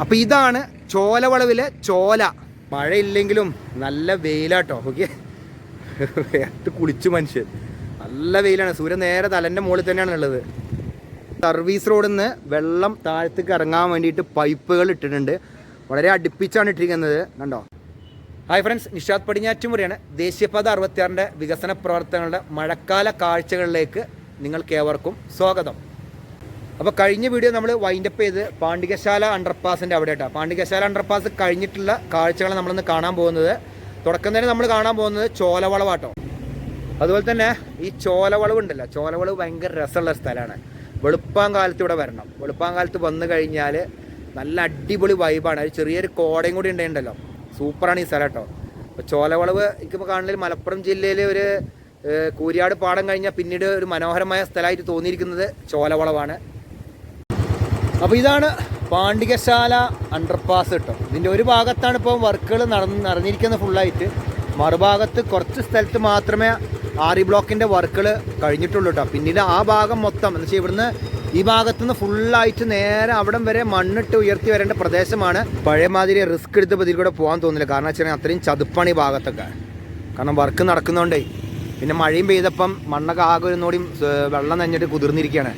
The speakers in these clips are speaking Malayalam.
അപ്പോൾ ഇതാണ് ചോലവളവിലെ ചോല. മഴയില്ലെങ്കിലും നല്ല വെയിലാട്ടോ ഓക്കെ? വേർത്ത് കുളിച്ചു മനുഷ്യൻ. നല്ല വെയിലാണ്. സൂര്യൻ നേരെ തലന്റെ മുകളിൽ തന്നെയാണ് ഉള്ളത്. സർവീസ് റോഡിൽ നിന്ന് വെള്ളം താഴത്തേക്ക് ഇറങ്ങാൻ വേണ്ടിയിട്ട് പൈപ്പുകൾ ഇട്ടിട്ടുണ്ട്. വളരെ അടുപ്പിച്ചാണ് ഇട്ടിരിക്കുന്നത്. കണ്ടോ? ഹായ് ഫ്രണ്ട്സ് നിഷാദ് പടിഞ്ഞാറ്റുമുറിയാണ് ദേശീയപാത അറുപത്തിയാറിന്റെ വികസന പ്രവർത്തനങ്ങളുടെ മഴക്കാല കാഴ്ചകളിലേക്ക് നിങ്ങൾക്ക് ഏവർക്കും സ്വാഗതം. അപ്പോൾ കഴിഞ്ഞ വീഡിയോ നമ്മൾ വൈൻഡപ്പ് ചെയ്ത് പാണ്ഡികശാല അണ്ടർപാസിന്റെ അവിടെ കേട്ടോ പാണ്ഡികശാല അണ്ടർപാസ് കഴിഞ്ഞിട്ടുള്ള കാഴ്ചകളാണ് നമ്മളിന്ന് കാണാൻ പോകുന്നത്. തുടക്കം തന്നെ നമ്മൾ കാണാൻ പോകുന്നത് ചോലവളവാട്ടോ. അതുപോലെ തന്നെ ഈ ചോലവളവ് ഉണ്ടല്ലോ ചോലവളവ് ഭയങ്കര രസമുള്ള സ്ഥലമാണ്. വെളുപ്പാൻ കാലത്ത് ഇവിടെ വരണം. വെളുപ്പാൻ കാലത്ത് വന്നു കഴിഞ്ഞാൽ നല്ല അടിപൊളി വൈബാണ് ഒരു ചെറിയൊരു കോടയും കൂടി ഉണ്ടായിട്ടുണ്ടല്ലോ സൂപ്പറാണ് ഈ സ്ഥലം കേട്ടോ അപ്പോൾ ചോലവളവ് എനിക്കിപ്പോൾ കാണുന്നതിൽ മലപ്പുറം ജില്ലയിൽ ഒരു കൂരിയാട് പാടം കഴിഞ്ഞാൽ പിന്നീട് ഒരു മനോഹരമായ സ്ഥലമായിട്ട് തോന്നിയിരിക്കുന്നത് ചോലവളവാണ്. അപ്പോൾ ഇതാണ് പാണ്ഡികശാല അണ്ടർപാസ് കേട്ടോ ഇതിന്റെ ഒരു ഭാഗത്താണ് ഇപ്പോൾ വർക്കുകൾ നടന്ന് നടന്നിരിക്കുന്നത് ഫുള്ളായിട്ട് മറുഭാഗത്ത് കുറച്ച് സ്ഥലത്ത് മാത്രമേ ആറി ബ്ലോക്കിന്റെ വർക്കുകൾ കഴിഞ്ഞിട്ടുള്ളൂ കേട്ടോ പിന്നീട് ആ ഭാഗം മൊത്തം എന്ന് വെച്ചാൽ ഇവിടുന്ന് ഈ ഭാഗത്തുനിന്ന് ഫുള്ളായിട്ട് നേരെ അവിടം വരെ മണ്ണിട്ട് ഉയർത്തി വരേണ്ട പ്രദേശമാണ്. പഴയമാതിരി റിസ്ക് എടുത്ത് ഇതിൽ കൂടെ പോകാൻ തോന്നില്ല കാരണം വെച്ചാൽ അത്രയും ചതുപ്പാണ് ഈ ഭാഗത്തൊക്കെ. കാരണം വർക്ക് നടക്കുന്നതുകൊണ്ടേ പിന്നെ മഴയും പെയ്തപ്പം മണ്ണൊക്കെ ആകെ ഒരു നോടിയും വെള്ളം നനഞ്ഞിട്ട് കുതിർന്നിരിക്കുകയാണ്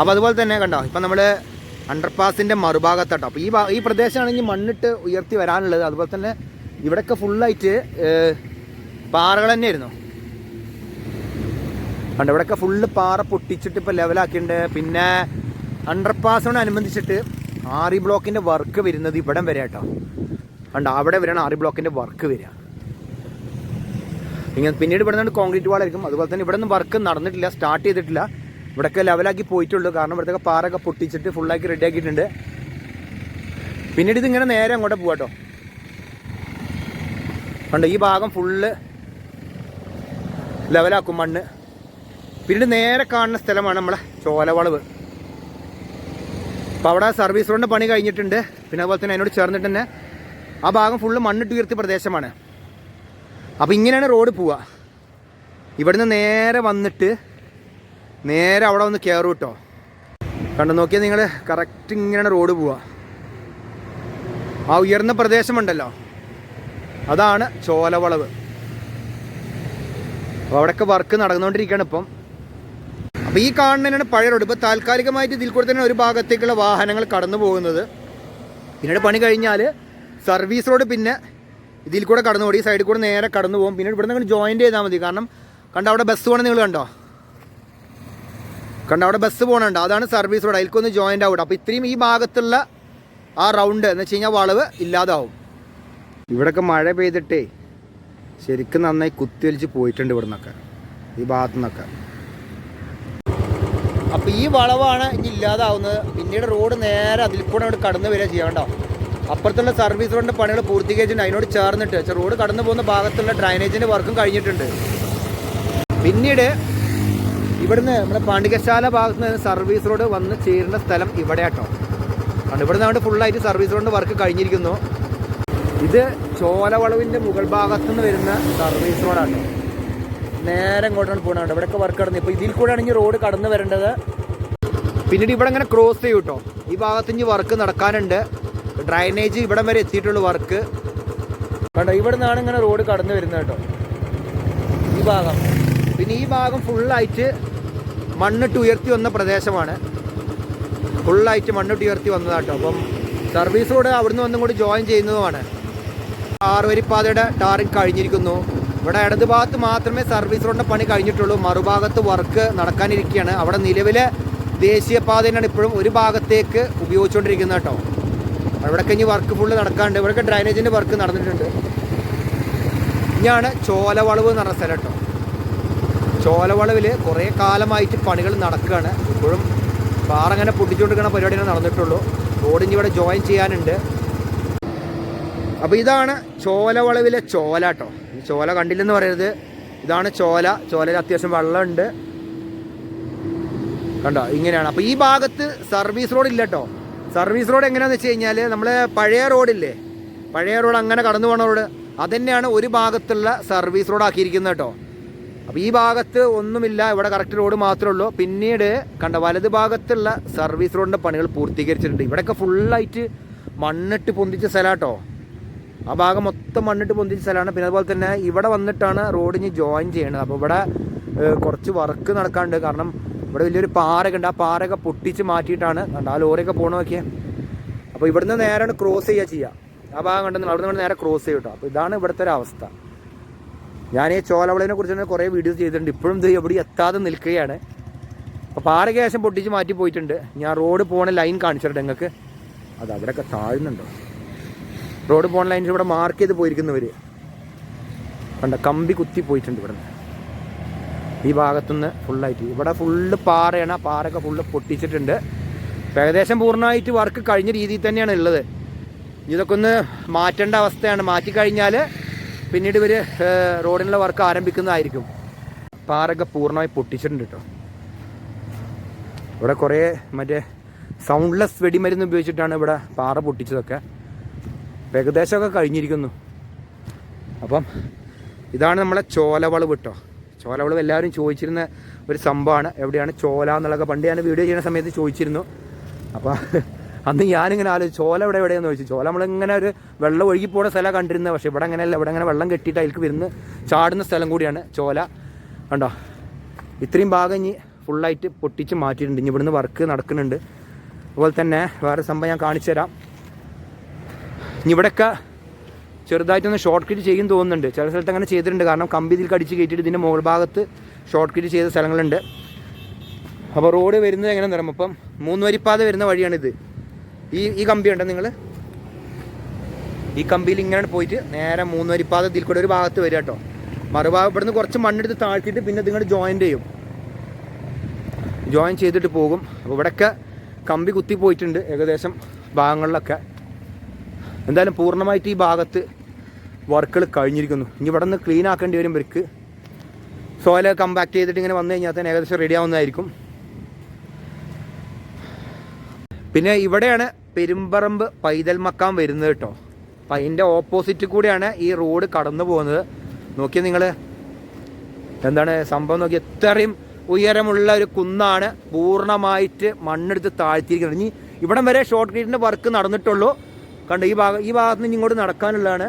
അപ്പോൾ അതുപോലെ തന്നെ കണ്ടോ ഇപ്പം നമ്മൾ അണ്ടർപാസിന്റെ മറുഭാഗത്താട്ടോ. അപ്പോൾ ഈ ഈ പ്രദേശമാണെങ്കിൽ മണ്ണിട്ട് ഉയർത്തി വരാനുള്ളത്. അതുപോലെ തന്നെ ഇവിടെയൊക്കെ ഫുള്ളായിട്ട് പാറകൾ തന്നെ തന്നെയായിരുന്നു. കണ്ടോ ഇവിടെയൊക്കെ ഫുള്ള് പാറ പൊട്ടിച്ചിട്ട് ഇപ്പോൾ ലെവലാക്കിയിട്ടുണ്ട് പിന്നെ അണ്ടർപാസിനോടനുബന്ധിച്ചിട്ട് ആറി ബ്ലോക്കിന്റെ വർക്ക് വരുന്നത് ഇവിടം വരെ കേട്ടോ കണ്ടോ അവിടെ വരെയാണ് ആറി ബ്ലോക്കിന്റെ വർക്ക് വരിക. ഇങ്ങനെ പിന്നീട് ഇവിടെ നിന്ന് കോൺക്രീറ്റ് വാളായിരിക്കും അതുപോലെ തന്നെ ഇവിടെ നിന്ന് വർക്ക് നടന്നിട്ടില്ല സ്റ്റാർട്ട് ചെയ്തിട്ടില്ല. ഇവിടെയൊക്കെ ലെവലാക്കി പോയിട്ടുള്ളൂ. കാരണം ഇവിടുത്തെ പാറൊക്കെ പൊട്ടിച്ചിട്ട് ഫുള്ളാക്കി റെഡി ആക്കിയിട്ടുണ്ട്. പിന്നീട് ഇതിങ്ങനെ നേരെ അങ്ങോട്ട് പോവാട്ടോ കണ്ടോ ഈ ഭാഗം ഫുള്ള് ലെവലാക്കും മണ്ണ്. പിന്നീട് നേരെ കാണുന്ന സ്ഥലമാണ് നമ്മളെ ചോലവളവ്. അപ്പോൾ അവിടെ സർവീസ് റോഡിന്റെ പണി കഴിഞ്ഞിട്ടുണ്ട്. പിന്നെ അതുപോലെ തന്നെ അതിനോട് ചേർന്നിട്ട് തന്നെ ആ ഭാഗം ഫുള്ള് മണ്ണിട്ട് ഉയർത്തിയ പ്രദേശമാണ്. അപ്പോൾ ഇങ്ങനെയാണ് റോഡ് പോവുക ഇവിടുന്ന് നേരെ വന്നിട്ട് നേരെ അവിടെ ഒന്ന് കയറും കേട്ടോ. കണ്ടു നോക്കിയാൽ നിങ്ങൾ കറക്റ്റ് ഇങ്ങനെ റോഡ് പോവുക ആ ഉയർന്ന പ്രദേശമുണ്ടല്ലോ. അതാണ് ചോലവളവ്. അപ്പോൾ അവിടെയൊക്കെ വർക്ക് നടന്നുകൊണ്ടിരിക്കുകയാണ് ഇപ്പം. അപ്പോൾ ഈ കാണുന്നതിനാണ് പഴയ റോഡ് ഇപ്പോൾ താൽക്കാലികമായിട്ട് ഇതിൽ കൂടെ തന്നെ ഒരു ഭാഗത്തേക്കുള്ള വാഹനങ്ങൾ കടന്നു പോകുന്നത്. പിന്നീട് പണി കഴിഞ്ഞാൽ സർവീസ് റോഡ് പിന്നെ ഇതിൽ കൂടെ കടന്നു പോയി ഈ സൈഡിൽ കൂടെ നേരെ കടന്നു പോകും പിന്നെ ഇവിടെ നിന്ന് ജോയിന്റ് ചെയ്താൽ മതി. കാരണം കണ്ടോ അവിടെ ബസ് പോകണം നിങ്ങൾ കണ്ടോ? കണ്ടോ അവിടെ ബസ് പോകണുണ്ട് അതാണ് സർവീസ് റോഡ് അതിൽക്കൊന്ന് ജോയിന്റ് ആവും അപ്പോൾ ഇത്രയും ഈ ഭാഗത്തുള്ള ആ റൗണ്ട് എന്ന് വെച്ച് കഴിഞ്ഞാൽ വളവ് ഇല്ലാതാവും. ഇവിടെയൊക്കെ മഴ പെയ്തിട്ടേ ശരിക്കും നന്നായി കുത്തിയൊലിച്ച് പോയിട്ടുണ്ട് ഇവിടെ നിന്നൊക്കെ ഈ ഭാഗത്തു നിന്നൊക്കെ അപ്പോൾ ഈ വളവാണ് ഇനി ഇല്ലാതാവുന്നത്. പിന്നീട് റോഡ് നേരെ അതിൽ കൂടെ അവിടെ കടന്നു വരിക ചെയ്യണ്ടോ അപ്പുറത്തുള്ള സർവീസ് റോഡിന്റെ പണികൾ പൂർത്തീകരിച്ചിട്ടുണ്ട്. അതിനോട് ചേർന്നിട്ട്. റോഡ് കടന്നു പോകുന്ന ഭാഗത്തുള്ള ഡ്രൈനേജിന്റെ വർക്കും കഴിഞ്ഞിട്ടുണ്ട്. പിന്നീട് ഇവിടുന്ന് നമ്മുടെ പാണ്ഡികശാല ഭാഗത്ത് നിന്ന് സർവീസ് റോഡ് വന്ന് ചേരുന്ന സ്ഥലം ഇവിടെ അതുകൊണ്ട് കാരണം ഇവിടുന്ന് ഫുൾ ഫുള്ളായിട്ട് സർവീസ് റോഡ് വർക്ക് കഴിഞ്ഞിരിക്കുന്നു. ഇത് ചോലവളവിന്റെ മുകൾ ഭാഗത്തു നിന്ന് വരുന്ന സർവീസ് റോഡാണ് നേരെ ഇങ്ങോട്ടാണ് പോകുന്നത് ഇവിടെയൊക്കെ വർക്ക് കടന്നു ഇപ്പോൾ ഇതിൽ കൂടെ ആണെങ്കിൽ റോഡ് കടന്നു വരേണ്ടത്. പിന്നീട് ഇവിടെ ഇങ്ങനെ ക്രോസ് ചെയ്യും കേട്ടോ ഈ ഭാഗത്ത് ഇനി വർക്ക് നടക്കാനുണ്ട്. ഡ്രൈനേജ് ഇവിടം വരെ എത്തിയിട്ടുള്ള വർക്ക് കണ്ടോ ഇവിടെ നിന്നാണ് ഇങ്ങനെ റോഡ് കടന്നു വരുന്നത് കേട്ടോ. ഈ ഭാഗം. പിന്നെ ഈ ഭാഗം ഫുള്ളായിട്ട് മണ്ണിട്ട് ഉയർത്തി വന്ന പ്രദേശമാണ്. ഫുള്ളായിട്ട് മണ്ണിട്ട് ഉയർത്തി വന്നതാട്ടോ. അപ്പം സർവീസ് റോഡ് അവിടുന്ന് വന്നും കൂടി ജോയിൻ ചെയ്യുന്നതുമാണ്. ആറുവരിപ്പാതയുടെ ടാറിങ് കഴിഞ്ഞിരിക്കുന്നു. ഇവിടെ ഇടത് ഭാഗത്ത് മാത്രമേ സർവീസ് റോഡിന്റെ പണി കഴിഞ്ഞിട്ടുള്ളൂ. മറുഭാഗത്ത് വർക്ക് നടക്കാനിരിക്കുകയാണ്. അവിടെ നിലവിലെ ദേശീയപാതയാണ് ഇപ്പോഴും ഒരു ഭാഗത്തേക്ക് ഉപയോഗിച്ചുകൊണ്ടിരിക്കുന്നത് കേട്ടോ. അവിടെ കഴിഞ്ഞ് വർക്ക് ഫുള്ള് നടക്കാണ്ട് ഇവിടെയൊക്കെ ഡ്രൈനേജിന്റെ വർക്ക് നടന്നിട്ടുണ്ട്. ഇനിയാണ് ചോലവളവ് എന്ന് പറഞ്ഞ സ്ഥലം കേട്ടോ. ചോലവളവിൽ കുറേ കാലമായിട്ട് പണികൾ നടക്കുകയാണ്. ഇപ്പോഴും പാറങ്ങനെ പൊട്ടിച്ചുകൊണ്ടിരിക്കുന്ന പരിപാടിയാണ് നടന്നിട്ടുള്ളൂ. റോഡിന് ഇവിടെ ജോയിൻ ചെയ്യാനുണ്ട്. അപ്പോൾ ഇതാണ് ചോലവളവിലെ ചോല കേട്ടോ. ഈ ചോല കണ്ടില്ലെന്ന് പറയരുത്. ഇതാണ് ചോല. ചോലയിൽ അത്യാവശ്യം വെള്ളമുണ്ട്. കണ്ടോ? ഇങ്ങനെയാണ്. അപ്പോൾ ഈ ഭാഗത്ത് സർവീസ് റോഡ് ഇല്ല കേട്ടോ. സർവീസ് റോഡ് എങ്ങനെയാണെന്ന് വെച്ച് കഴിഞ്ഞാൽ നമ്മൾ പഴയ റോഡില്ലേ? പഴയ റോഡ് അങ്ങനെ കടന്നു പോണ റോഡ്. അതന്നെയാണ് ഒരു ഭാഗത്തുള്ള സർവീസ് റോഡ് ആക്കിയിരിക്കുന്നത് കേട്ടോ. അപ്പോൾ ഈ ഭാഗത്ത് ഒന്നുമില്ല. ഇവിടെ കറക്റ്റ് റോഡ് മാത്രമേ ഉള്ളൂ. പിന്നീട് കണ്ട വലത് ഭാഗത്തുള്ള സർവീസ് റോഡിന്റെ പണികൾ പൂർത്തീകരിച്ചിട്ടുണ്ട്. ഇവിടെയൊക്കെ ഫുള്ളായിട്ട് മണ്ണിട്ട് പൊന്തിച്ച സ്ഥലമാട്ടോ ആ ഭാഗം മൊത്തം മണ്ണിട്ട് പൊന്തിച്ച സ്ഥലമാണ്. പിന്നെ അതുപോലെ തന്നെ ഇവിടെ വന്നിട്ടാണ് റോഡിന് ജോയിൻ ചെയ്യണത്. അപ്പോൾ ഇവിടെ കുറച്ച് വർക്ക് നടക്കാണ്ട് കാരണം ഇവിടെ വലിയൊരു പാറയൊക്കെ ഉണ്ട്. ആ പാറയൊക്കെ പൊട്ടിച്ച് മാറ്റിയിട്ടാണ്. കണ്ട ആ ലോറിയൊക്കെ പോകണ നോക്കിയാൽ അപ്പോൾ ഇവിടുന്ന് നേരാണ് ക്രോസ് ചെയ്യുക ചെയ്യുക ആ ഭാഗം കണ്ടെന്ന് അവിടെ നിന്ന് നേരെ ക്രോസ് ചെയ്യും കേട്ടോ അപ്പോൾ ഇതാണ് ഇവിടുത്തെ ഒരു അവസ്ഥ. ഞാൻ ഈ ചോലവളവിനെ കുറിച്ച് തന്നെ കുറേ വീഡിയോസ് ചെയ്തിട്ടുണ്ട്. ഇപ്പോഴും ഇത് എവിടെ എത്താതെ നിൽക്കുകയാണ്. അപ്പോൾ പാറ കേശം പൊട്ടിച്ച് മാറ്റി പോയിട്ടുണ്ട്. ഞാൻ റോഡ് പോണ ലൈൻ കാണിച്ചിട്ടുണ്ട് നിങ്ങൾക്ക്. അത് അവിടെയൊക്കെ താഴ്ന്നുണ്ടോ? റോഡ് പോണ ലൈൻസ് ഇവിടെ മാർക്ക് ചെയ്ത് പോയിരിക്കുന്നവർ കണ്ട കമ്പി കുത്തി പോയിട്ടുണ്ട് ഇവിടെ ഈ ഭാഗത്തുനിന്ന് ഫുള്ളായിട്ട് ഇവിടെ ഫുള്ള് പാറയാണ്. ആ പാറയൊക്കെ ഫുള്ള് പൊട്ടിച്ചിട്ടുണ്ട്. ഏകദേശം പൂർണമായിട്ട് വർക്ക് കഴിഞ്ഞ രീതിയിൽ തന്നെയാണ് ഉള്ളത്. ഇതൊക്കെ ഒന്ന് മാറ്റേണ്ട അവസ്ഥയാണ്. മാറ്റിക്കഴിഞ്ഞാൽ പിന്നീട് ഇവർ റോഡിനുള്ള വർക്ക് ആരംഭിക്കുന്നതായിരിക്കും. പാറൊക്കെ പൂർണമായി പൊട്ടിച്ചിട്ടുണ്ട് കേട്ടോ ഇവിടെ കുറേ മറ്റേ സൗണ്ട്ലെസ് വെടിമരുന്ന് ഉപയോഗിച്ചിട്ടാണ് ഇവിടെ പാറ പൊട്ടിച്ചതൊക്കെ. ഏകദേശമൊക്കെ കഴിഞ്ഞിരിക്കുന്നു. അപ്പം ഇതാണ് നമ്മളെ ചോലവളവ് കേട്ടോ ചോലവളവ് എല്ലാവരും ചോദിച്ചിരുന്ന ഒരു സംഭവമാണ്. എവിടെയാണ് ചോല എന്നുള്ളതൊക്കെ പണ്ട് ഞാൻ വീഡിയോ ചെയ്യുന്ന സമയത്ത് ചോദിച്ചിരുന്നു. അപ്പോൾ അന്ന് ഞാനിങ്ങനെ ആലോചിച്ചു ചോല ഇവിടെ എവിടെയെന്ന് ചോദിച്ചു. ചോല നമ്മളിങ്ങനെ ഒരു വെള്ളം ഒഴുകി പോകുന്ന സ്ഥലം കണ്ടിരുന്നത് പക്ഷേ ഇവിടെ അങ്ങനെയല്ല. ഇവിടെ അങ്ങനെ വെള്ളം കെട്ടിയിട്ട് അതിൽക്ക് വരുന്ന ചാടുന്ന സ്ഥലം കൂടിയാണ് ചോല. കണ്ടോ? ഇത്രയും ഭാഗം ഇനി ഫുള്ളായിട്ട് പൊട്ടിച്ച് മാറ്റിയിട്ടുണ്ട്. ഇനി ഇവിടുന്ന് വർക്ക് നടക്കുന്നുണ്ട്. അതുപോലെ തന്നെ വേറെ സംഭവം ഞാൻ കാണിച്ചു തരാം. ഇനി ഇവിടെയൊക്കെ ചെറുതായിട്ടൊന്ന് ഷോർട്ട് കട്ട് ചെയ്യും തോന്നുന്നുണ്ട്. ചില സ്ഥലത്ത് അങ്ങനെ ചെയ്തിട്ടുണ്ട്. കാരണം കമ്പി ഇതിൽ കടിച്ച് കയറ്റിയിട്ട് ഇതിന്റെ മുകൾ ഭാഗത്ത് ഷോർട്ട് കട്ട് ചെയ്ത സ്ഥലങ്ങളുണ്ട്. അപ്പോൾ റോഡ് വരുന്നത് എങ്ങനെ നിറം അപ്പം മൂന്ന് വരിപ്പാത വരുന്ന വഴിയാണിത്. ഈ ഈ കമ്പി ഉണ്ട് നിങ്ങൾ ഈ കമ്പിയിൽ ഇങ്ങനെ പോയിട്ട് നേരെ മൂന്ന് വരിപ്പാതെ ഇതിൽ കൂടെ ഒരു ഭാഗത്ത് വരിക കേട്ടോ. മറുഭാഗം ഇവിടുന്ന് കുറച്ച് മണ്ണെടുത്ത് താഴ്ത്തിയിട്ട് പിന്നെ നിങ്ങൾ ജോയിന്റ് ചെയ്യും. ജോയിൻ ചെയ്തിട്ട് പോകും. അപ്പോൾ ഇവിടെയൊക്കെ കമ്പി കുത്തി പോയിട്ടുണ്ട് ഏകദേശം ഭാഗങ്ങളിലൊക്കെ. എന്തായാലും പൂർണമായിട്ട് ഈ ഭാഗത്ത് വർക്കുകൾ കഴിഞ്ഞിരിക്കുന്നു. ഇനി ഇവിടെ നിന്ന് ക്ലീൻ ആക്കേണ്ടി വരും ഇവർക്ക്. സോയിൽ കമ്പാക്ട് ചെയ്തിട്ട് ഇങ്ങനെ വന്നു കഴിഞ്ഞാൽ തന്നെ ഏകദേശം റെഡി ആവുന്നതായിരിക്കും. പിന്നെ ഇവിടെയാണ് പെരുമ്പറമ്പ് പൈതൽ മക്കാം വരുന്നത് കേട്ടോ. അപ്പം അതിന്റെ ഓപ്പോസിറ്റ് കൂടെയാണ് ഈ റോഡ് കടന്നു പോകുന്നത്. നോക്കി നിങ്ങൾ എന്താണ് സംഭവം നോക്കി എത്രയും ഉയരമുള്ള ഒരു കുന്നാണ് പൂർണമായിട്ട് മണ്ണെടുത്ത് താഴ്ത്തിയിരിക്കുന്നത്. ഇനി ഇവിടം വരെ ഷോർട്ട് ഗ്രീറ്റിന്റെ വർക്ക് നടന്നിട്ടുള്ളൂ. കണ്ടോ ഈ ഭാഗം ഈ ഭാഗത്ത് നിന്ന് ഇങ്ങോട്ട് നടക്കാനുള്ളതാണ്.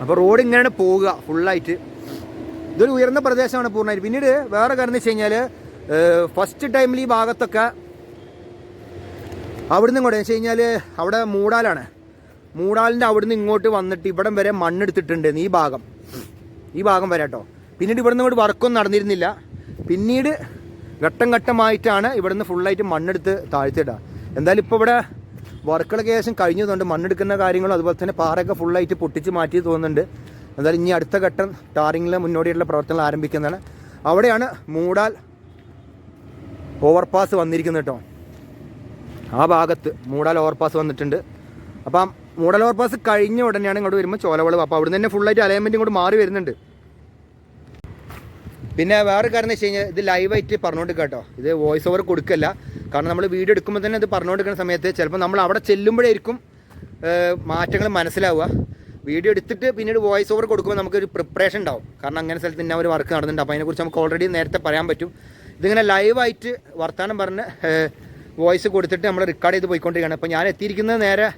അപ്പോൾ റോഡ് ഇങ്ങനെയാണ് പോവുക ഫുള്ളായിട്ട് ഇതൊരു ഉയർന്ന പ്രദേശമാണ് പൂർണമായിട്ട്. പിന്നീട് വേറെ കാരണം എന്ന് വെച്ച് കഴിഞ്ഞാൽ ഫസ്റ്റ് ടൈമിൽ ഈ ഭാഗത്തൊക്കെ അവിടുന്ന് ഇങ്ങോട്ട് വെച്ച് കഴിഞ്ഞാൽ അവിടെ മൂടാലാണ്. മൂടാലിന്റെ അവിടുന്ന് ഇങ്ങോട്ട് വന്നിട്ട് ഇവിടം വരെ മണ്ണെടുത്തിട്ടുണ്ട് ഈ ഭാഗം. ഈ ഭാഗം വരെ കേട്ടോ. പിന്നീട് ഇവിടുന്ന് ഇങ്ങോട്ട് വർക്കൊന്നും നടന്നിരുന്നില്ല. പിന്നീട് ഘട്ടം ഘട്ടമായിട്ടാണ് ഇവിടുന്ന് ഫുള്ളായിട്ട് മണ്ണെടുത്ത് താഴ്ത്തിയിടുക എന്തായാലും ഇപ്പോൾ ഇവിടെ വർക്കുകളൊക്കെ ഏകദേശം കഴിഞ്ഞതുകൊണ്ട് മണ്ണെടുക്കുന്ന കാര്യങ്ങളും അതുപോലെ തന്നെ പാറയൊക്കെ ഫുള്ളായിട്ട് പൊട്ടിച്ച് മാറ്റി തോന്നുന്നുണ്ട്. എന്തായാലും ഇനി അടുത്ത ഘട്ടം ടാറിങ്ങിൽ മുന്നോടിയുള്ള പ്രവർത്തനങ്ങൾ ആരംഭിക്കുന്നതാണ്. അവിടെയാണ് മൂടാൽ ഓവർപാസ് വന്നിരിക്കുന്നത് കേട്ടോ. ആ ഭാഗത്ത് മൂടാൽ ഓവർപാസ് വന്നിട്ടുണ്ട്. അപ്പം മൂടാൽ ഓവർപാസ് കഴിഞ്ഞ ഉടനെയാണ് ഇങ്ങോട്ട് വരുമ്പോൾ ചോലവളവ്. അപ്പോൾ അവിടെ തന്നെ ഫുള്ളായിട്ട് അലൈൻമെന്റ് ഇങ്ങോട്ട് മാറി വരുന്നുണ്ട്. പിന്നെ വേറെ കാര്യം എന്ന് വെച്ച് കഴിഞ്ഞാൽ ഇത് ലൈവായിട്ട് പറഞ്ഞുകൊണ്ട് കേട്ടോ. ഇത് വോയിസ് ഓവർ കൊടുക്കല്ല. കാരണം നമ്മൾ വീഡിയോ എടുക്കുമ്പോൾ തന്നെ ഇത് പറഞ്ഞുകൊണ്ടിരിക്കുന്ന സമയത്ത് ചിലപ്പോൾ നമ്മൾ അവിടെ ചെല്ലുമ്പോഴായിരിക്കും മാറ്റങ്ങൾ മനസ്സിലാവുക. വീഡിയോ എടുത്തിട്ട് പിന്നീട് വോയിസ് ഓവർ കൊടുക്കുമ്പോൾ നമുക്കൊരു പ്രിപ്പറേഷൻ ഉണ്ടാവും. കാരണം അങ്ങനെ സ്ഥലത്ത് ഇന്ന ഒരു വർക്ക് നടന്നിട്ടുണ്ട്. അപ്പോൾ അതിനെക്കുറിച്ച് നമുക്ക് ഓൾറെഡി നേരത്തെ പറയാൻ പറ്റും. ഇതിങ്ങനെ ലൈവായിട്ട് വർത്തമാനം പറഞ്ഞ് വോയിസ് കൊടുത്തിട്ട് നമ്മൾ റെക്കോർഡ് ചെയ്ത് പോയിക്കൊണ്ടിരിക്കുകയാണ്. അപ്പോൾ ഞാൻ എത്തിയിരിക്കുന്നത് നേരെ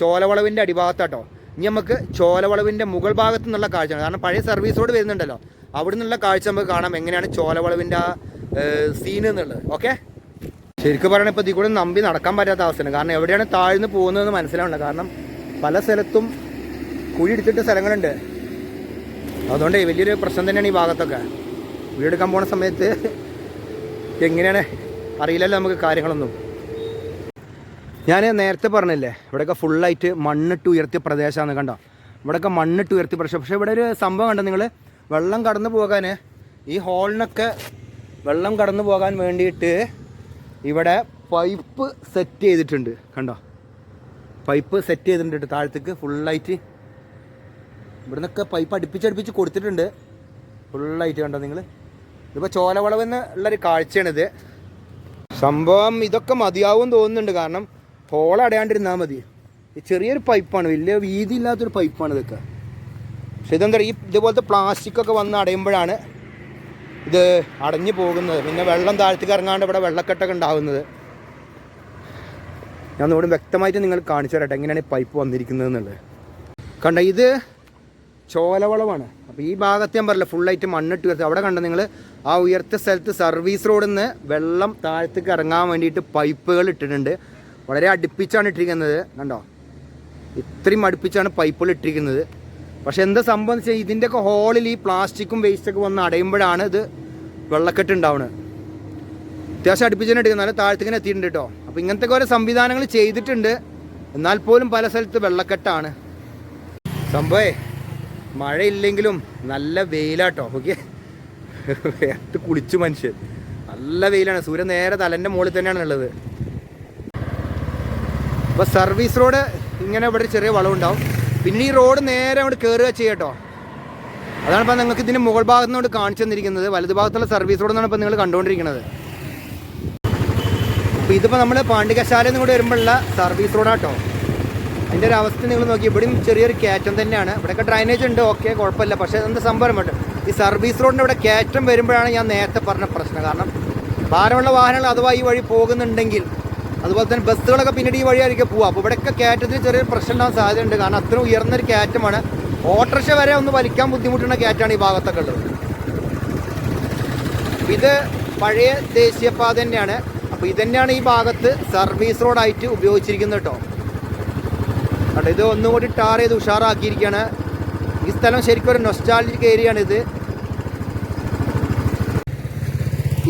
ചോലവളവിന്റെ അടിഭാഗത്താട്ടോ. ഇനി നമുക്ക് ചോലവളവിന്റെ മുകൾ ഭാഗത്തു നിന്നുള്ള കാഴ്ചയാണ് കാരണം പഴയ സർവീസ് റോഡ് വരുന്നുണ്ടല്ലോ. അവിടെ നിന്നുള്ള കാഴ്ച നമുക്ക് കാണാം. എങ്ങനെയാണ് ചോലവളവിന്റെ ആ സീൻ എന്നുള്ളത്. ഓക്കെ ശരിക്കും പറയണ ഇപ്പോൾ ഇതിൽ നമ്പി നടക്കാൻ പറ്റാത്ത അവസ്ഥയാണ്. കാരണം എവിടെയാണ് താഴ്ന്നു പോകുന്നതെന്ന് മനസ്സിലാവുന്നത് കാരണം പല സ്ഥലത്തും കുഴി എടുത്തിട്ട് സ്ഥലങ്ങളുണ്ട്. അതുകൊണ്ട് വലിയൊരു പ്രശ്നം തന്നെയാണ് ഈ ഭാഗത്തൊക്കെ. വീടെടുക്കാൻ പോണ സമയത്ത് എങ്ങനെയാണ് അറിയില്ലല്ലോ നമുക്ക് കാര്യങ്ങളൊന്നും. ഞാൻ നേരത്തെ പറഞ്ഞില്ലേ ഇവിടെയൊക്കെ ഫുള്ളായിട്ട് മണ്ണിട്ട് ഉയർത്തിയ പ്രദേശമാണ് കണ്ടോ? ഇവിടെയൊക്കെ മണ്ണിട്ട് ഉയർത്തിയ പ്രദേശം. പക്ഷേ ഇവിടെ ഒരു സംഭവം കണ്ടോ നിങ്ങൾ വെള്ളം കടന്നു പോകാൻ ഈ ഹോളിനൊക്കെ വെള്ളം കടന്നു പോകാൻ വേണ്ടിയിട്ട് ഇവിടെ പൈപ്പ് സെറ്റ് ചെയ്തിട്ടുണ്ട് കണ്ടോ? പൈപ്പ് സെറ്റ് ചെയ്തിട്ടുണ്ട് താഴത്തേക്ക് ഫുള്ളായിട്ട് ഇവിടെ നിന്നൊക്കെ പൈപ്പ് അടുപ്പിച്ചടുപ്പിച്ച് കൊടുത്തിട്ടുണ്ട്. ഫുള്ളായിട്ട് കണ്ടോ നിങ്ങൾ ഇതിപ്പോൾ ചോലവളവെന്ന് ഉള്ളൊരു കാഴ്ചയാണിത്. സംഭവം ഇതൊക്കെ മതിയാവും തോന്നുന്നുണ്ട്. കാരണം ഹോൾ അടയാണ്ടിരുന്നാൽ മതി. ചെറിയൊരു പൈപ്പാണ്. വലിയ വീതി ഇല്ലാത്തൊരു പൈപ്പാണ് ഇതൊക്കെ. പക്ഷെ ഇതെന്താ ഈ ഇതുപോലത്തെ പ്ലാസ്റ്റിക് ഒക്കെ വന്ന് അടയുമ്പോഴാണ് ഇത് അടഞ്ഞു പോകുന്നത്. പിന്നെ വെള്ളം താഴ്ത്തി ഇറങ്ങാണ്ട് ഇവിടെ വെള്ളക്കെട്ടൊക്കെ ഉണ്ടാകുന്നത് ഞാൻ ഒന്നുകൂടി വ്യക്തമായിട്ട് നിങ്ങൾ കാണിച്ചു തരട്ടെ എങ്ങനെയാണ് ഈ പൈപ്പ് വന്നിരിക്കുന്നത് എന്നുള്ളത് കണ്ട ഇത് ചോലവളവാണ് അപ്പോൾ ഈ ഭാഗത്ത് ഞാൻ പറയില്ല ഫുള്ളായിട്ട് മണ്ണിട്ട് ഉയർത്തി. അവിടെ കണ്ട നിങ്ങൾ ആ ഉയർത്ത സ്ഥലത്ത് സർവീസ് റോഡിൽ നിന്ന് വെള്ളം താഴത്തേക്ക് ഇറങ്ങാൻ വേണ്ടിയിട്ട് പൈപ്പുകൾ ഇട്ടിട്ടുണ്ട്. വളരെ അടുപ്പിച്ചാണ് ഇട്ടിരിക്കുന്നത്. കണ്ടോ? ഇത്രയും അടുപ്പിച്ചാണ് പൈപ്പുകൾ ഇട്ടിരിക്കുന്നത്. പക്ഷെ എന്താ സംഭവം വെച്ചാൽ ഇതിന്റെയൊക്കെ ഹോളിൽ ഈ പ്ലാസ്റ്റിക്കും വേസ്റ്റൊക്കെ വന്ന് അടയുമ്പോഴാണ് ഇത് വെള്ളക്കെട്ട് ഉണ്ടാവുന്നത് അത്യാവശ്യം അടുപ്പിച്ചാണ് എടുക്കുന്നത് നല്ല താഴത്തേക്കിനെ എത്തിയിട്ടുണ്ട് കേട്ടോ. അപ്പോൾ ഇങ്ങനത്തെ ഓരോ സംവിധാനങ്ങൾ ചെയ്തിട്ടുണ്ട്. എന്നാൽ പോലും പല സ്ഥലത്ത് വെള്ളക്കെട്ടാണ്. സംഭവേ മഴയില്ലെങ്കിലും നല്ല വെയിലാട്ടോ ഓക്കെ വേർത്ത് കുളിച്ചു മനുഷ്യൻ. നല്ല വെയിലാണ്. സൂര്യൻ നേരെ തലന്റെ മുകളിൽ തന്നെയാണ് ഉള്ളത്. അപ്പോൾ സർവീസ് റോഡ് ഇങ്ങനെ ഇവിടെ ചെറിയ വളവുണ്ടാവും പിന്നെ ഈ റോഡ് നേരെ അങ്ങോട്ട് കയറുക ചെയ്യട്ടോ. അതാണ് ഇപ്പോൾ നിങ്ങൾക്ക് ഇതിന്റെ മുകൾ ഭാഗത്ത് നിന്നോട് കാണിച്ചു തന്നിരിക്കുന്നത്. വലതു ഭാഗത്തുള്ള സർവീസ് റോഡ് എന്നാണ് ഇപ്പോൾ നിങ്ങൾ കണ്ടുകൊണ്ടിരിക്കുന്നത്. അപ്പോൾ ഇതിപ്പോൾ നമ്മൾ പാണ്ഡികശാലയിൽ നിന്ന് കൂടെ വരുമ്പോഴുള്ള സർവീസ് റോഡാട്ടോ അതിന്റെ ഒരു അവസ്ഥ നിങ്ങൾ നോക്കി ഇവിടെയും ചെറിയൊരു കയറ്റം തന്നെയാണ്. ഇവിടെയൊക്കെ ഡ്രൈനേജ് ഉണ്ട് ഓക്കെ കുഴപ്പമില്ല. പക്ഷേ എന്താ സംഭവം ഉണ്ട്. ഈ സർവീസ് റോഡിന്റെ ഇവിടെ കയറ്റം വരുമ്പോഴാണ് ഞാൻ നേരത്തെ പറഞ്ഞ പ്രശ്നം. കാരണം ഭാരമുള്ള വാഹനങ്ങൾ അഥവാ ഈ വഴി പോകുന്നുണ്ടെങ്കിൽ അതുപോലെ തന്നെ ബസ്സുകളൊക്കെ പിന്നീട് ഈ വഴിയായിരിക്കും പോവുക. അപ്പോൾ ഇവിടെയൊക്കെ കയറ്റത്തിന് ചെറിയൊരു പ്രശ്നം ഉണ്ടാകാൻ സാധ്യതയുണ്ട്. കാരണം അത്ര ഉയർന്നൊരു കയറ്റമാണ്. ഓട്ടോറിക്ഷ വരെ ഒന്ന് വലിക്കാൻ ബുദ്ധിമുട്ടുന്ന കയറ്റാണ് ഈ ഭാഗത്തൊക്കെ ഉള്ളത്. ഇത് പഴയ ദേശീയപാത തന്നെയാണ്. അപ്പോൾ ഇതന്നെയാണ് ഈ ഭാഗത്ത് സർവീസ് റോഡായിട്ട് ഉപയോഗിച്ചിരിക്കുന്നത് കേട്ടോ. കണ്ടോ ഇത് ഒന്നും കൂടി ടാർ ചെയ്ത് ഉഷാറാക്കിയിരിക്കുകയാണ്. ഈ സ്ഥലം ശരിക്കും ഒരു നൊസ്റ്റാലജിക് ഏരിയ ആണ് ഇത്.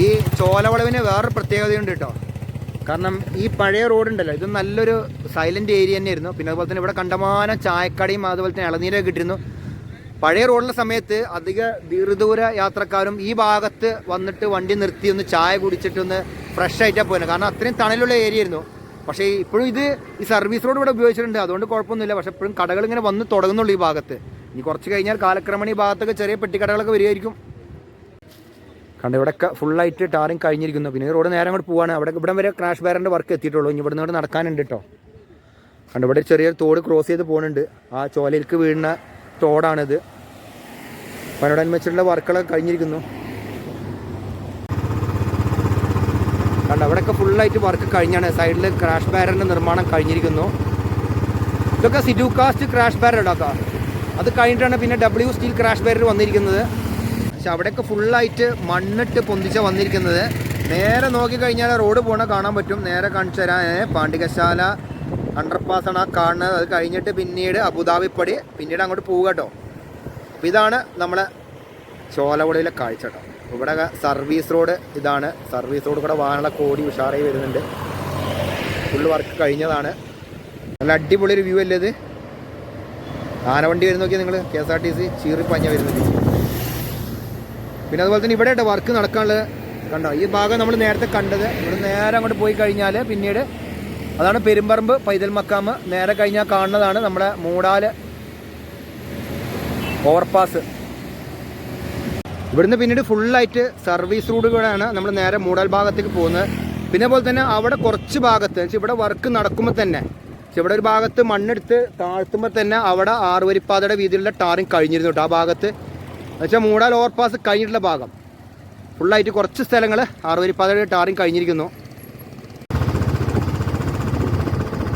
ഈ ചോലവളവിന് വേറൊരു പ്രത്യേകതയുണ്ട് കേട്ടോ. കാരണം ഈ പഴയ റോഡ് ഉണ്ടല്ലോ ഇത് നല്ലൊരു സൈലന്റ് ഏരിയ തന്നെയായിരുന്നു. പിന്നെ അതുപോലെ തന്നെ ഇവിടെ കണ്ടമാനം ചായക്കടയും അതുപോലെ തന്നെ ഇളനീരൊക്കെ കിട്ടിയിരുന്നു പഴയ റോഡിലെ സമയത്ത് അധിക ദീർഘദൂര യാത്രക്കാരും ഈ ഭാഗത്ത് വന്നിട്ട് വണ്ടി നിർത്തി ഒന്ന് ചായ കുടിച്ചിട്ടൊന്ന് ഫ്രഷ് ആയിട്ടാണ് പോയത്. കാരണം അത്രയും തണലുള്ള ഏരിയ ആയിരുന്നു. പക്ഷേ ഇപ്പോഴും ഇത് ഈ സർവീസ് റോഡ് ഇവിടെ ഉപയോഗിച്ചിട്ടുണ്ട്. അതുകൊണ്ട് കുഴപ്പമൊന്നുമില്ല. പക്ഷേ ഇപ്പോഴും കടകൾ ഇങ്ങനെ വന്ന് തുടങ്ങുന്നുള്ളൂ ഈ ഭാഗത്ത്. ഇനി കുറച്ച് കഴിഞ്ഞാൽ കാലക്രമണി ഈ ഭാഗത്തൊക്കെ ചെറിയ പെട്ടിക്കടകളൊക്കെ വരികയായിരിക്കും. കണ്ട ഇവിടെയൊക്കെ ഫുള്ളായിട്ട് ടാറിങ് കഴിഞ്ഞിരിക്കുന്നു. പിന്നെ റോഡ് നേരെ അങ്ങോട്ട് പോവാണ്. അവിടെ ഇവിടെ വരെ ക്രാഷ് ബാരന്റെ വർക്ക് എത്തിയിട്ടുള്ളൂ. ഇനി ഇവിടെ നിന്ന് നടക്കാനുണ്ട് കേട്ടോ കണ്ട ഇവിടെ ചെറിയ ചെറിയൊരു തോട് ക്രോസ് ചെയ്ത് പോകുന്നുണ്ട് ആ ചോലയിലേക്ക് വീഴുന്ന തോടാണിത്. അപ്പം അതിനോടനുബന്ധിച്ചുള്ള വർക്കുകളൊക്കെ കഴിഞ്ഞിരിക്കുന്നു. കണ്ട അവിടെയൊക്കെ ഫുള്ളായിട്ട് വർക്ക് കഴിഞ്ഞാണ്. സൈഡിൽ ക്രാഷ് ബാരറിന്റെ നിർമ്മാണം കഴിഞ്ഞിരിക്കുന്നു. ഇതൊക്കെ സിഡു കാസ്റ്റ് ക്രാഷ് ബാരർ ഇടാക്കാം അത് കഴിഞ്ഞിട്ടാണ് പിന്നെ ഡബ്ല്യു സ്റ്റീൽ ക്രാഷ് ബാരർ വന്നിരിക്കുന്നത്. പക്ഷെ അവിടെയൊക്കെ ഫുള്ളായിട്ട് മണ്ണിട്ട് പൊന്തിച്ച വന്നിരിക്കുന്നത്. നേരെ നോക്കിക്കഴിഞ്ഞാൽ റോഡ് പോണ കാണാൻ പറ്റും. നേരെ കാണിച്ചു തരാം. പാണ്ഡികശാല അണ്ടർപാസാണ് ആ കാണുന്നത്. അത് കഴിഞ്ഞിട്ട് പിന്നീട് അബുദാബിപ്പടി പിന്നീട് അങ്ങോട്ട് പോവുക കേട്ടോ. അപ്പോൾ ഇതാണ് നമ്മളെ ചോലകുടയിലെ കാഴ്ച കേട്ടോ. ഇവിടെ സർവീസ് റോഡ് ഇതാണ്. സർവീസ് റോഡ് കൂടെ വാഹനങ്ങളൊക്കെ കോടി ഉഷാറായി വരുന്നുണ്ട്. ഫുള്ള് വർക്ക് കഴിഞ്ഞതാണ്. നല്ല അടിപൊളി ഒരു വ്യൂ അല്ലേ ഇത്? ആനവണ്ടി വരുന്ന നോക്കിയാൽ നിങ്ങൾ K S R T C ചീറിപ്പഞ്ഞ വരുന്നത്. പിന്നെ അതുപോലെ തന്നെ ഇവിടെ വർക്ക് നടക്കാനുള്ളത്. കണ്ടോ? ഈ ഭാഗം നമ്മൾ നേരത്തെ കണ്ടത്. ഇവിടെ നേരെ അങ്ങോട്ട് പോയി കഴിഞ്ഞാൽ പിന്നീട് അതാണ് പെരുമ്പറമ്പ് പൈതൽ മക്കാമ് നേരെ കഴിഞ്ഞാൽ കാണുന്നതാണ് നമ്മുടെ മൂടാൽ ഓവർപാസ് ഇവിടുന്ന് പിന്നീട് ഫുള്ളായിട്ട് സർവീസ് റോഡുകളാണ് നമ്മൾ നേരെ മൂടൽ ഭാഗത്തേക്ക് പോകുന്നത്. പിന്നെ പോലെ തന്നെ അവിടെ കുറച്ച് ഭാഗത്ത് ഇവിടെ വർക്ക് നടക്കുമ്പോൾ തന്നെ ഇവിടെ ഒരു ഭാഗത്ത് മണ്ണെടുത്ത് താഴ്ത്തുമ്പോൾ തന്നെ അവിടെ ആറുവരിപ്പാതയുടെ വീതിയിലുള്ള ടാറിങ് കഴിഞ്ഞിരുന്നു കേട്ടോ ആ ഭാഗത്ത്. എന്നുവെച്ചാൽ മൂടാൽ ഓവർപാസ് കഴിഞ്ഞിട്ടുള്ള ഭാഗം. ഫുള്ളായിട്ട് കുറച്ച് സ്ഥലങ്ങൾ ആറുവരിപ്പാതയുടെ ടാറിങ് കഴിഞ്ഞിരിക്കുന്നു.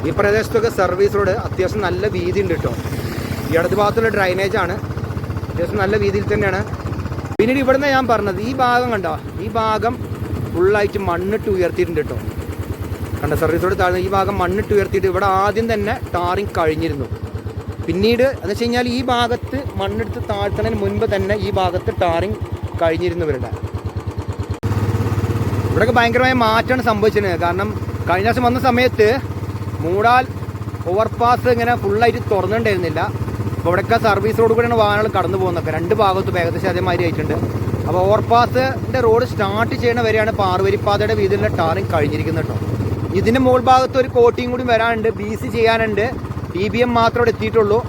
ഈ പ്രദേശത്തൊക്കെ സർവീസ് റോഡ് അത്യാവശ്യം നല്ല വീതി ഉണ്ട് കേട്ടോ. ഈ ഇടത് ഭാഗത്തുള്ള ഡ്രൈനേജാണ് അത്യാവശ്യം നല്ല വീതിയിൽ തന്നെയാണ്. പിന്നീട് ഇവിടുന്ന് ഞാൻ പറഞ്ഞത് ഈ ഭാഗം കണ്ടോ? ഈ ഭാഗം ഫുള്ളായിട്ട് മണ്ണിട്ട് ഉയർത്തിയിട്ടുണ്ട് കേട്ടോ കണ്ട? സർവീസോട് താഴ്ന്ന ഈ ഭാഗം മണ്ണിട്ട് ഉയർത്തിയിട്ട് ഇവിടെ ആദ്യം തന്നെ ടാറിങ് കഴിഞ്ഞിരുന്നു. പിന്നീട് എന്ന് വെച്ച് കഴിഞ്ഞാൽ ഈ ഭാഗത്ത് മണ്ണെടുത്ത് താഴ്ത്തണതിന് മുൻപ് തന്നെ ഈ ഭാഗത്ത് ടാറിങ് കഴിഞ്ഞിരുന്നു ഇവരുടെ. ഇവിടെയൊക്കെ ഭയങ്കരമായ മാറ്റമാണ് സംഭവിച്ചത് കാരണം കഴിഞ്ഞ ദിവസം വന്ന സമയത്ത് മൂടാൽ ഓവർപാസ് ഇങ്ങനെ ഫുള്ളായിട്ട് തുറന്നിട്ടുണ്ടായിരുന്നില്ല. അപ്പോൾ ഇവിടെയൊക്കെ സർവീസ് റോഡ് കൂടെയാണ് വാഹനങ്ങൾ കടന്നു പോകുന്നൊക്കെ രണ്ട് ഭാഗത്തും ഏകദേശം അതേമാതിരി ആയിട്ടുണ്ട്. അപ്പോൾ ഓവർപാസിന്റെ റോഡ് സ്റ്റാർട്ട് ചെയ്യണ വരെയാണ് പാർവരിപ്പാതയുടെ വീതിയിലുള്ള ടാറിങ് കഴിഞ്ഞിരിക്കുന്നത് കേട്ടോ. ഇതിന്റെ മുകൾ ഭാഗത്ത് ഒരു കോട്ടിങ് കൂടി വരാനുണ്ട്. ബി സി ചെയ്യാനുണ്ട്. ടി ബി എം മാത്രം എത്തിയിട്ടുള്ളൂ.